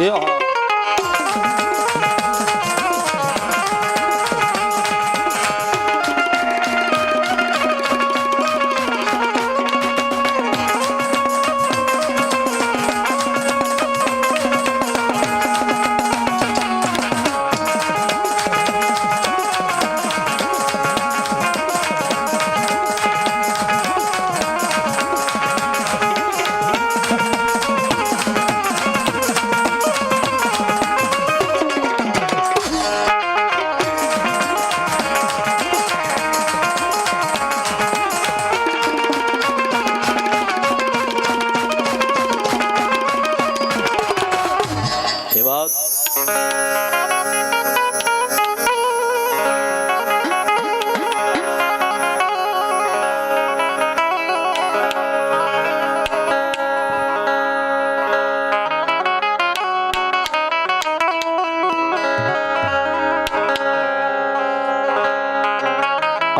એ હા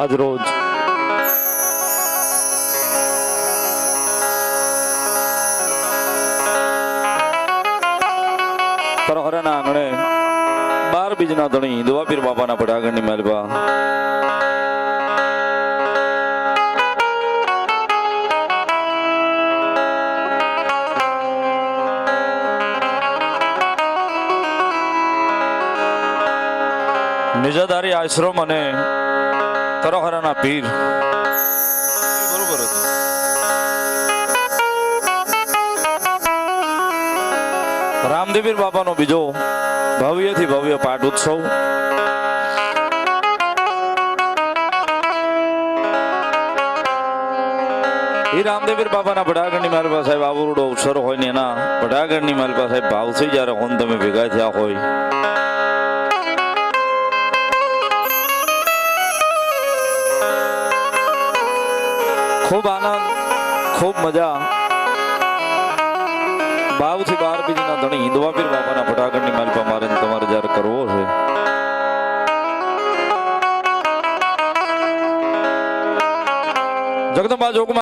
આજ રોજ. તરહરાના આંગણે બાર બીજના ધણી દુવાપીર બાપાના પડાગણની માલપા નિજાદારી આશ્રમ અને તરહરાના પીર. બરોબર હતું રામદેવીર બાપાનો બીજો ભવ્યથી ભવ્ય પાઠ ઉત્સવ. એ રામદેવીર બાપાના ભડાગણની મારી પાસે સાહેબ આવડો અવસર હોય ને એના ભડાગણની મારી પાસે સાહેબ ભાવથી જ્યારે હોન તમે ભેગા થયા હોય. ખૂબ આનંદ, ખૂબ મજા. ભાવથી બાર બીજના ધણી હિંદવાપીર બાપાના ફટાકડની માલપા મારે તમારે જ્યારે કરવો છે. જગદંબા જોગમાં